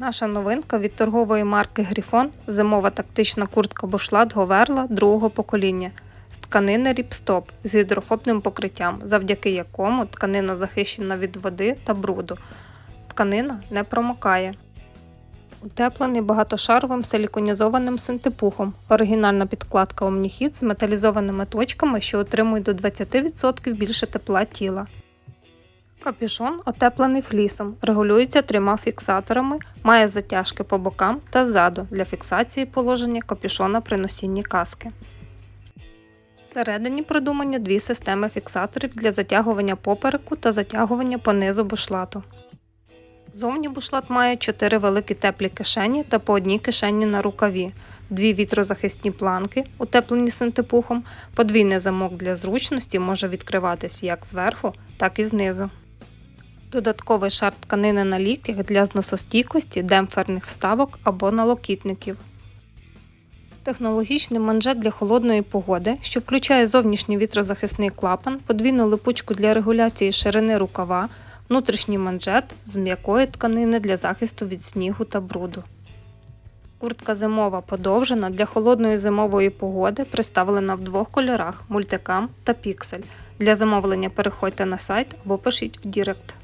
Наша новинка від торгової марки Гріфон зимова тактична куртка бушлат Говерла другого покоління з тканини Ріпстоп з гідрофобним покриттям, завдяки якому тканина захищена від води та бруду. Тканина не промокає. Утеплений багатошаровим силіконізованим синтепухом. Оригінальна підкладка Omnihit з металізованими точками, що отримують до 20% більше тепла тіла. Капюшон отеплений флісом, регулюється трьома фіксаторами, має затяжки по бокам та ззаду для фіксації положення капюшона при носінні каски. Всередині придумані дві системи фіксаторів для затягування попереку та затягування по низу бушлату. Зовні бушлат має чотири великі теплі кишені та по одній кишені на рукаві, дві вітрозахисні планки, утеплені синтепухом, подвійний замок для зручності може відкриватись як зверху, так і знизу. Додатковий шар тканини на ліках для зносостійкості, демпферних вставок або налокітників. Технологічний манжет для холодної погоди, що включає зовнішній вітрозахисний клапан, подвійну липучку для регуляції ширини рукава, внутрішній манжет з м'якої тканини для захисту від снігу та бруду. Куртка зимова подовжена для холодної зимової погоди представлена в двох кольорах мультикам та піксель. Для замовлення переходьте на сайт або пишіть в Дірект.